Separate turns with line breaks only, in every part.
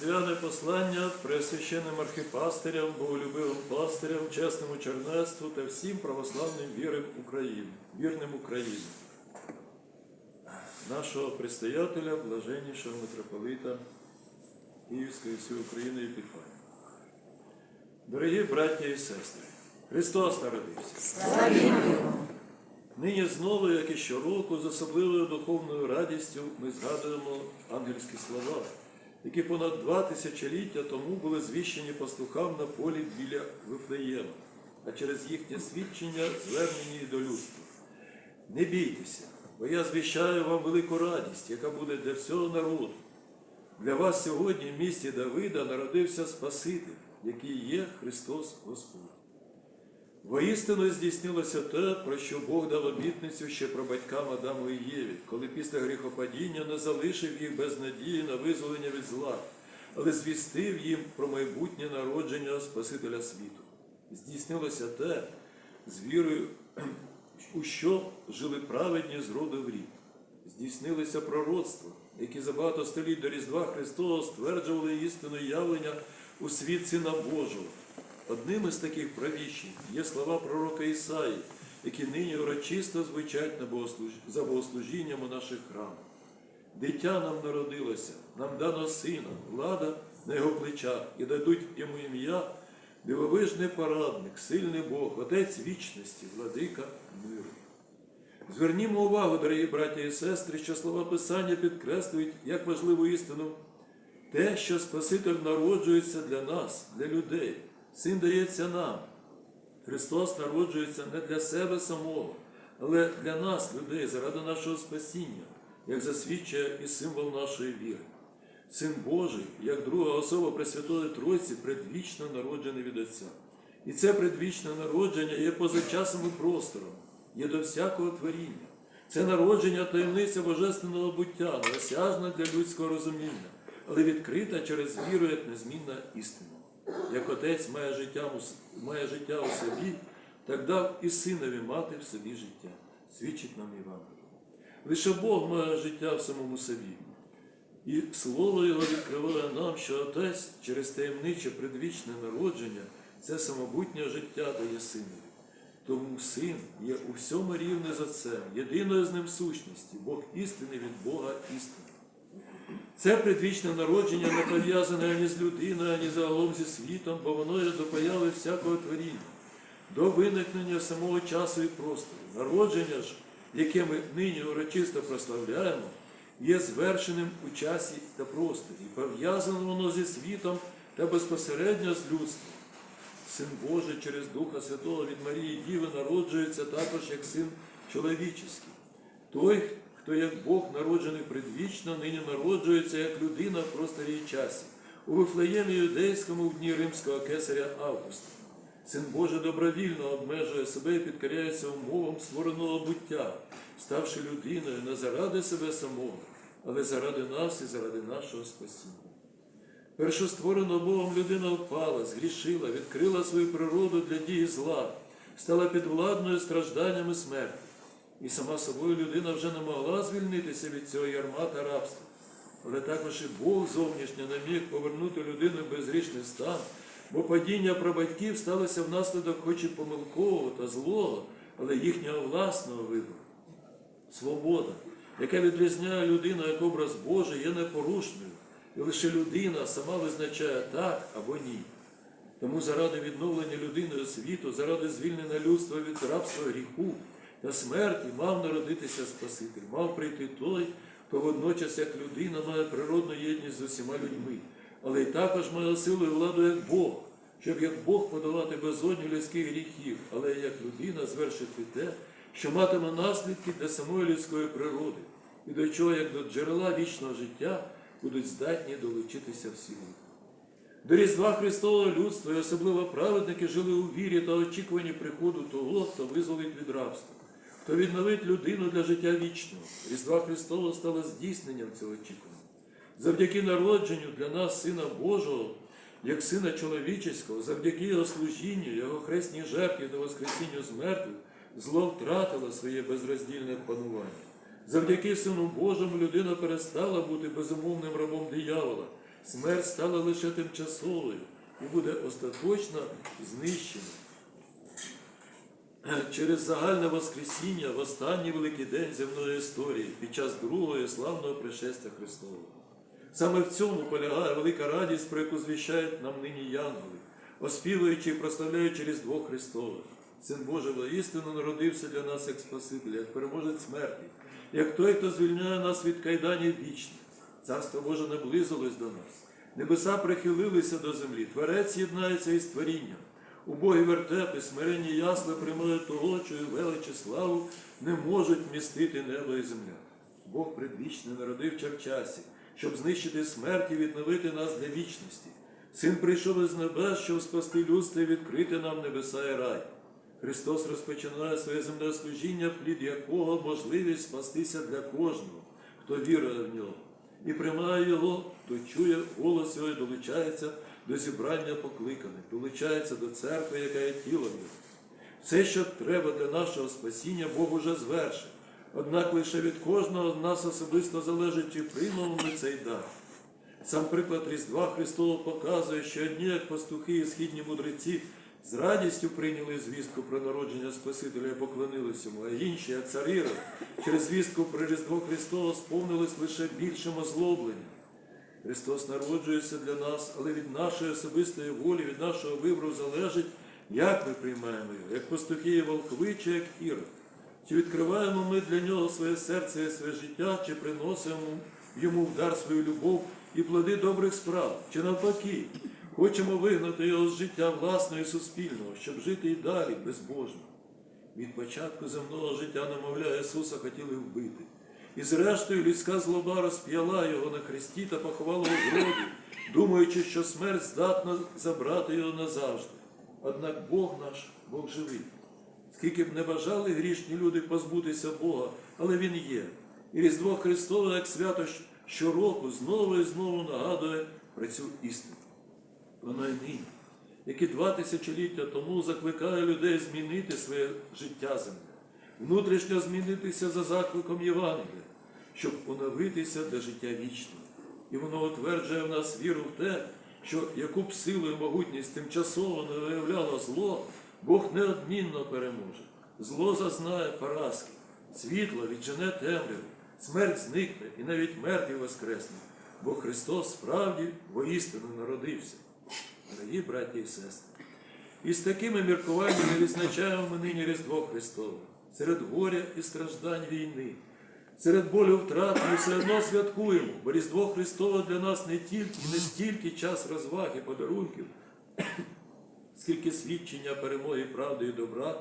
Різдвяне послання пресвященним архипастирям, боголюбивим пастирям, чесному чернецтву та всім православним вірам України, вірним України. Нашого предстоятеля, блаженнішого митрополита Київської всієї України Епіфанія. Дорогі браття і сестри, Христос народився. Нині знову, як і щороку, з особливою духовною радістю ми згадуємо ангельські слова, які понад два тисячоліття тому були звіщені пастухам на полі біля Вифлеєма, а через їхнє свідчення звернені до людства. Не бійтеся, бо я звіщаю вам велику радість, яка буде для всього народу. Для вас сьогодні в місті Давида народився Спаситель, який є Христос Господь. Воістину здійснилося те, про що Бог дав обітницю ще про батькам Адаму і Єві, коли після гріхопадіння не залишив їх без надії на визволення від зла, але звістив їм про майбутнє народження Спасителя світу. Здійснилося те, з вірою, у що жили праведні з роду в рід. Здійснилися пророцтва, які за багато століть до Різдва Христова стверджували істину явлення у світ Сина Божого. Одним із таких правіщень є слова пророка Ісаї, які нині урочисто звучать на богослуж... за богослужінням у наших храмах. Дитя нам народилося, нам дано сина, влада на його плечах, і дадуть йому ім'я, дивовижний порадник, сильний Бог, Отець вічності, владика миру. Звернімо увагу, дорогі браті і сестри, що слова Писання підкреслюють як важливу істину те, що Спаситель народжується для нас, для людей. Син дається нам. Христос народжується не для себе самого, але для нас, людей, заради нашого спасіння, як засвідчує і символ нашої віри. Син Божий, як друга особа Пресвятої Тройці, предвічно народжений від Отця. І це предвічне народження є поза часом і простором, є до всякого творіння. Це народження таємниця божественного буття, неосяжна для людського розуміння, але відкрита через віру як незмінна істина. Як отець має життя, має життя у собі, так дав і синові мати в собі життя, свідчить нам Євангеліє. Лише Бог має життя в самому собі. І слово Його відкриває нам, що Отець через таємниче предвічне народження це самобутнє життя дає синові. Тому син є у всьому рівний з Отцем, єдиною з ним сущності, Бог істини від Бога істини. Це предвічне народження не пов'язане ані з людиною, ані загалом зі світом, бо воно є до появи всякого творіння, до виникнення самого часу і простору. Народження ж, яке ми нині урочисто прославляємо, є звершеним у часі та просторі, пов'язане воно зі світом та безпосередньо з людством. Син Божий через Духа Святого від Марії Діви народжується також як син чоловічий. Той, хто як Бог народжений предвічно, нині народжується як людина в просторі і часі, у Вифлеємі юдейському в дні римського кесаря Августа. Син Божий добровільно обмежує себе і підкоряється умовам створеного буття, ставши людиною не заради себе самого, але заради нас і заради нашого спасіння. Першостворена Богом людина впала, згрішила, відкрила свою природу для дії зла, стала підвладною стражданнями смерті. І сама собою людина вже не могла звільнитися від цього ярма та рабства. Але також і Бог зовнішньо не міг повернути людину в безгрішний стан, бо падіння прабатьків сталося внаслідок хоч і помилкового та злого, але їхнього власного вибору. Свобода, яка відрізняє людину як образ Божий, є непорушною, і лише людина сама визначає так або ні. Тому заради відновлення людини світу, заради звільнення людства від рабства гріху та смерті мав народитися Спаситель, мав прийти той, хто водночас як людина має природну єдність з усіма людьми, але й також має силу і владу як Бог, щоб як Бог подолати безодню людських гріхів, але як людина звершити те, що матиме наслідки для самої людської природи, і до чого, як до джерела вічного життя, будуть здатні долучитися всі. До Різдва Христового людства і особливо праведники жили у вірі та очікуванні приходу того, хто визволить від рабства, хто відновить людину для життя вічного. Різдва Христового стало здійсненням цього очікування. Завдяки народженню для нас Сина Божого, як Сина чоловічеського, завдяки Його служінню, Його хресній жертві та Воскресінню з мертвих, зло втратило своє безроздільне панування. Завдяки Сину Божому людина перестала бути безумовним рабом диявола, Смерть стала лише тимчасовою і буде остаточно знищена. Через загальне Воскресіння в останній великий день земної історії під час другого славного пришестя Христового. Саме в цьому полягає велика радість, про яку звіщають нам нині янголи, оспівуючи і прославляючи Різдво Христове. Син Божий воістину народився для нас як Спаситель, як переможець смерті, як той, хто звільняє нас від кайданів вічних. Царство Боже наблизилось до нас. Небеса прихилилися до землі, Творець єднається із творінням. Убогі вертепи, смиренні ясла приймають того, чою величі славу не можуть вмістити небо і земля. Бог предвічний народив часі, щоб знищити смерть і відновити нас для вічності. Син прийшов із небес, щоб спасти людство і відкрити нам небеса і рай. Христос розпочинає своє земне служіння, плід якого можливість спастися для кожного, хто вірує в нього. І приймає його, хто чує голос його і долучається до зібрання покликаних, долучається до церкви, яка є тілом його. Все, що треба для нашого спасіння, Бог уже звершив. Однак лише від кожного з нас особисто залежить, чи приймемо ми цей дар. Сам приклад Різдва Христового показує, що одні, як пастухи і східні мудреці, з радістю прийняли звістку про народження Спасителя і поклонились йому, а інші, як цар через звістку про Різдво Христове сповнились лише більшим озлобленням. Христос народжується для нас, але від нашої особистої волі, від нашого вибору залежить, як ми приймаємо його, як пастухи і волхви, чи як Ірод. Чи відкриваємо ми для нього своє серце і своє життя, чи приносимо йому в дар свою любов і плоди добрих справ, чи навпаки, хочемо вигнати його з життя власного і суспільного, щоб жити і далі безбожно. Від початку земного життя, немовля Ісуса хотіли вбити. І зрештою людська злоба розп'яла його на хресті та поховала у гробі, думаючи, що смерть здатна забрати його назавжди. Однак Бог наш, Бог живий. Скільки б не бажали грішні люди позбутися Бога, але Він є. І Різдво Христове, як свято щороку, знову і знову нагадує про цю істину. Воно й нині, як і два тисячоліття тому закликає людей змінити своє життя земне, внутрішньо змінитися за закликом Євангелія, щоб оновитися для життя вічного. І воно утверджує в нас віру в те, що яку б силу і могутність тимчасово не виявляло зло, Бог неодмінно переможе. Зло зазнає поразки, світло віджене темряву, смерть зникне і навіть мертві воскресне, бо Христос справді воістину народився. Дорогі браті і сестри, і з такими міркуваннями відзначаємо ми нині Різдво Христове, серед горя і страждань війни, серед болю втрат ми все одно святкуємо, бо Різдво Христове для нас не тільки не стільки час розваг і подарунків, скільки свідчення перемоги правди і добра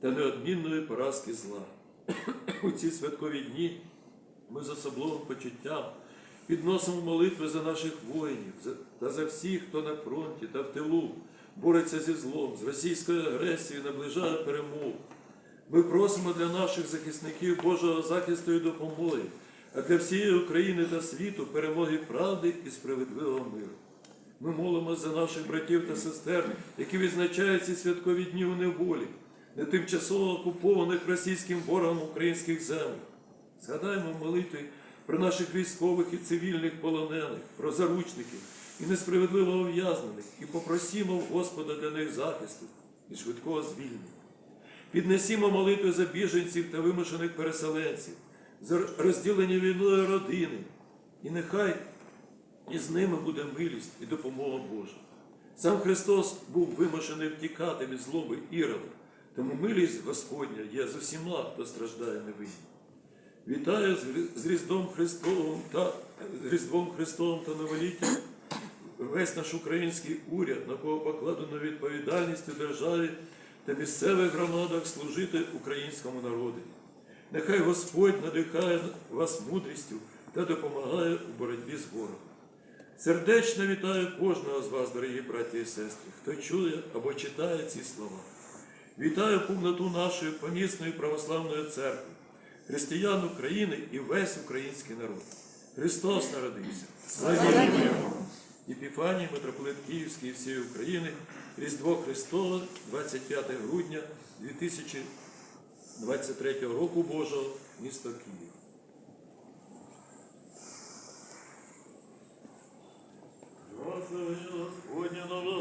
та неодмінної поразки зла. У ці святкові дні ми з особливим почуттям підносимо молитви за наших воїнів та за всіх, хто на фронті та в тилу бореться зі злом, з російською агресією, наближає перемогу. Ми просимо для наших захисників Божого захисту і допомоги, а для всієї України та світу перемоги правди і справедливого миру. Ми молимося за наших братів та сестер, які відзначають ці святкові дні у неволі, на тимчасово окупованих російським ворогом українських землях. Згадаємо молитви про наших військових і цивільних полонених, про заручників і несправедливо ув'язнених, і попросімо Господа для них захисту і швидкого звільнення. Піднесімо молитви за біженців та вимушених переселенців, за розділені війною родини, і нехай і з ними буде милість і допомога Божа. Сам Христос був вимушений втікати від злоби Ірода, тому милість Господня є з усіма, хто страждає невинні. Вітаю з Різдвом Христовим та з Різдвом Христовим та новоліттям весь наш український уряд, на кого покладено відповідальність у державі та місцевих громадах служити українському народу. Нехай Господь надихає вас мудрістю та допомагає у боротьбі з ворогом. Сердечно вітаю кожного з вас, дорогі браті і сестри, хто чує або читає ці слова. Вітаю повноту нашої помісної православної церкви, християн України і весь український народ. Христос народився. Його! Епіфаній, митрополит Київський і всієї України, Різдво Христове, 25 грудня 2023 року Божого, місто Київ.
Господня